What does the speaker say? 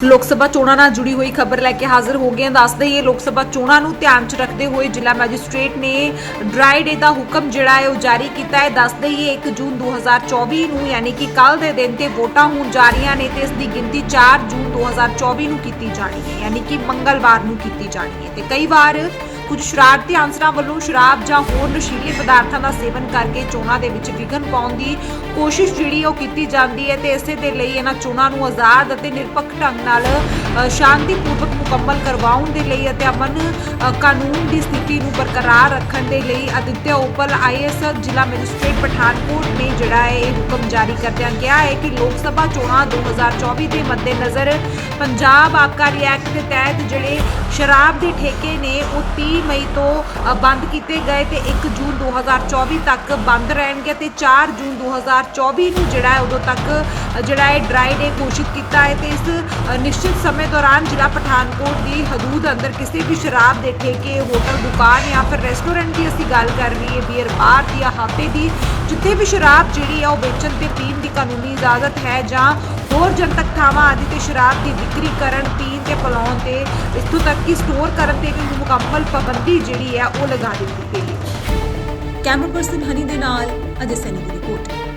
ਲੋਕ ਸਭਾ ਚੋਣਾਂ ਨਾਲ ਜੁੜੀ ਹੋਈ ਖਬਰ ਲੈ ਕੇ ਹਾਜ਼ਰ ਹੋ ਗਏ ਹਾਂ। ਦੱਸਦੇ ਇਹ ਲੋਕ ਸਭਾ ਚੋਣਾਂ ਨੂੰ ਧਿਆਨ 'ਚ ਰੱਖਦੇ ਹੋਏ ਜ਼ਿਲ੍ਹਾ ਮੈਜਿਸਟ੍ਰੇਟ ਨੇ ਡਰਾਈ ਡੇ ਦਾ ਹੁਕਮ ਜਿਹੜਾ ਹੈ ਉਹ ਜਾਰੀ ਕੀਤਾ ਹੈ। ਦੱਸਦੇ ਹੀ ਇਹ 1 ਜੂਨ 2024 ਨੂੰ, ਯਾਨੀ ਕਿ ਕੱਲ ਦੇ ਦਿਨ ਤੇ ਵੋਟਾਂ ਹੋਣ ਜਾ ਰਹੀਆਂ ਨੇ ਤੇ ਇਸ ਦੀ ਗਿਣਤੀ 4 ਜੂਨ 2024 ਨੂੰ ਕੀਤੀ ਜਾਣੀ ਹੈ, ਯਾਨੀ ਕਿ ਮੰਗਲਵਾਰ ਨੂੰ ਕੀਤੀ ਜਾਣੀ ਹੈ। ਤੇ ਕਈ ਵਾਰ ਕੁਝ ਸ਼ਰਾਰਤੀ ਅਨਸਰਾਂ ਵੱਲੋਂ ਸ਼ਰਾਬ ਜਾਂ ਹੋਰ ਨਸ਼ੀਲੇ ਪਦਾਰਥਾਂ ਦਾ ਸੇਵਨ ਕਰਕੇ ਚੋਣਾਂ ਦੇ ਵਿੱਚ ਵਿਘਨ ਪਾਉਣ ਦੀ ਕੋਸ਼ਿਸ਼ ਜਿਹੜੀ ਉਹ ਕੀਤੀ ਜਾਂਦੀ ਹੈ ਤੇ ਇਸੇ ਦੇ ਲਈ ਇਹਨਾਂ ਚੋਣਾਂ ਨੂੰ ਆਜ਼ਾਦ ਅਤੇ ਨਿਰਪੱਖ ਢੰਗ ਨਾਲ ਸ਼ਾਂਤੀਪੂਰਵਕ ਮੁਕੰਮਲ ਕਰਵਾਉਣ ਦੇ ਲਈ ਅਤੇ ਅਮਨ ਕਾਨੂੰਨ ਦੀ ਸਥਿਤੀ ਨੂੰ ਬਰਕਰਾਰ ਰੱਖਣ ਦੇ ਲਈ ਅਦਿੱਤਿਆ ਉਪਲ ਆਈਐਸ ਜ਼ਿਲ੍ਹਾ ਮੈਜਿਸਟ੍ਰੇਟ ਪਠਾਨਕੋਟ ਨੇ ਜਿਹੜਾ ਹੈ ਇਹ ਹੁਕਮ ਜਾਰੀ ਕਰਦਿਆਂ ਕਿਹਾ ਹੈ ਕਿ ਲੋਕ ਸਭਾ ਚੋਣਾਂ 2024 ਦੇ ਮੱਦੇਨਜ਼ਰ ਪੰਜਾਬ ਆਬਕਾਰੀ ਐਕਟ ਦੇ ਤਹਿਤ ਜਿਹੜੇ ਸ਼ਰਾਬ ਦੇ ਠੇਕੇ ਨੇ, ਉਹ 30 ਮਈ ਤੋਂ ਬੰਦ ਕੀਤੇ ਗਏ ਤੇ 1 ਜੂਨ 2024 ਤੱਕ ਬੰਦ ਰਹਿਣਗੇ ਤੇ 4 ਜੂਨ 2024 ਨੂੰ ਜਿਹੜਾ ਹੈ ਉਦੋਂ ਤੱਕ ਜਿਹੜਾ ਹੈ ਡਰਾਈ ਡੇ ਘੋਸ਼ਿਤ ਕੀਤਾ ਹੈ ਤੇ ਇਸ ਨਿਸ਼ਚਿਤ ਸਮੇਂ ਦੌਰਾਨ ਜ਼ਿਲ੍ਹਾ ਪਠਾਨਕੋਟ ਦੀ ਹਦੂਦ ਅੰਦਰ ਕਿਸੇ ਵੀ ਸ਼ਰਾਬ ਦੇ ਠੇਕੇ, ਹੋਟਲ, ਦੁਕਾਨ ਜਾਂ ਫਿਰ ਰੈਸਟੋਰੈਂਟ ਦੀ ਅਸੀਂ ਗੱਲ ਕਰ ਲਈਏ ਬੀਅਰ ਬਾਰ ਦੀ ਜਾਂ ਹਾਫੇ ਦੀ, ਜਿੱਥੇ ਵੀ ਸ਼ਰਾਬ ਜਿਹੜੀ ਹੈ ਉਹ ਵੇਚਣ ਤੇ ਪੀਣ ਦੀ ਕਾਨੂੰਨੀ ਇਜਾਜ਼ਤ ਹੈ ਜਾਂ ਹੋਰ ਜਨਤਕ ਥਾਵਾਂ ਆਦਿ ਤੇ ਸ਼ਰਾਬ ਦੀ ਵਿਕਰੀ ਕਰਨ, ਪੀਣ ਤੇ ਪਿਲਾਉਣ ਤੇ ਇੱਥੋਂ ਤੱਕ ਕਿ ਸਟੋਰ ਕਰਨ ਤੇ ਵੀ ਮੁਕੰਮਲ ਪਾਬੰਦੀ ਜਿਹੜੀ ਹੈ ਉਹ ਲਗਾ ਦਿੱਤੀ ਗਈ ਹੈ। ਕੈਮਰਾ ਪਰਸਨ ਹਨੀ ਦੇ ਨਾਲ ਅਜੇ ਸੈਨੀ ਦੀ ਰਿਪੋਰਟ।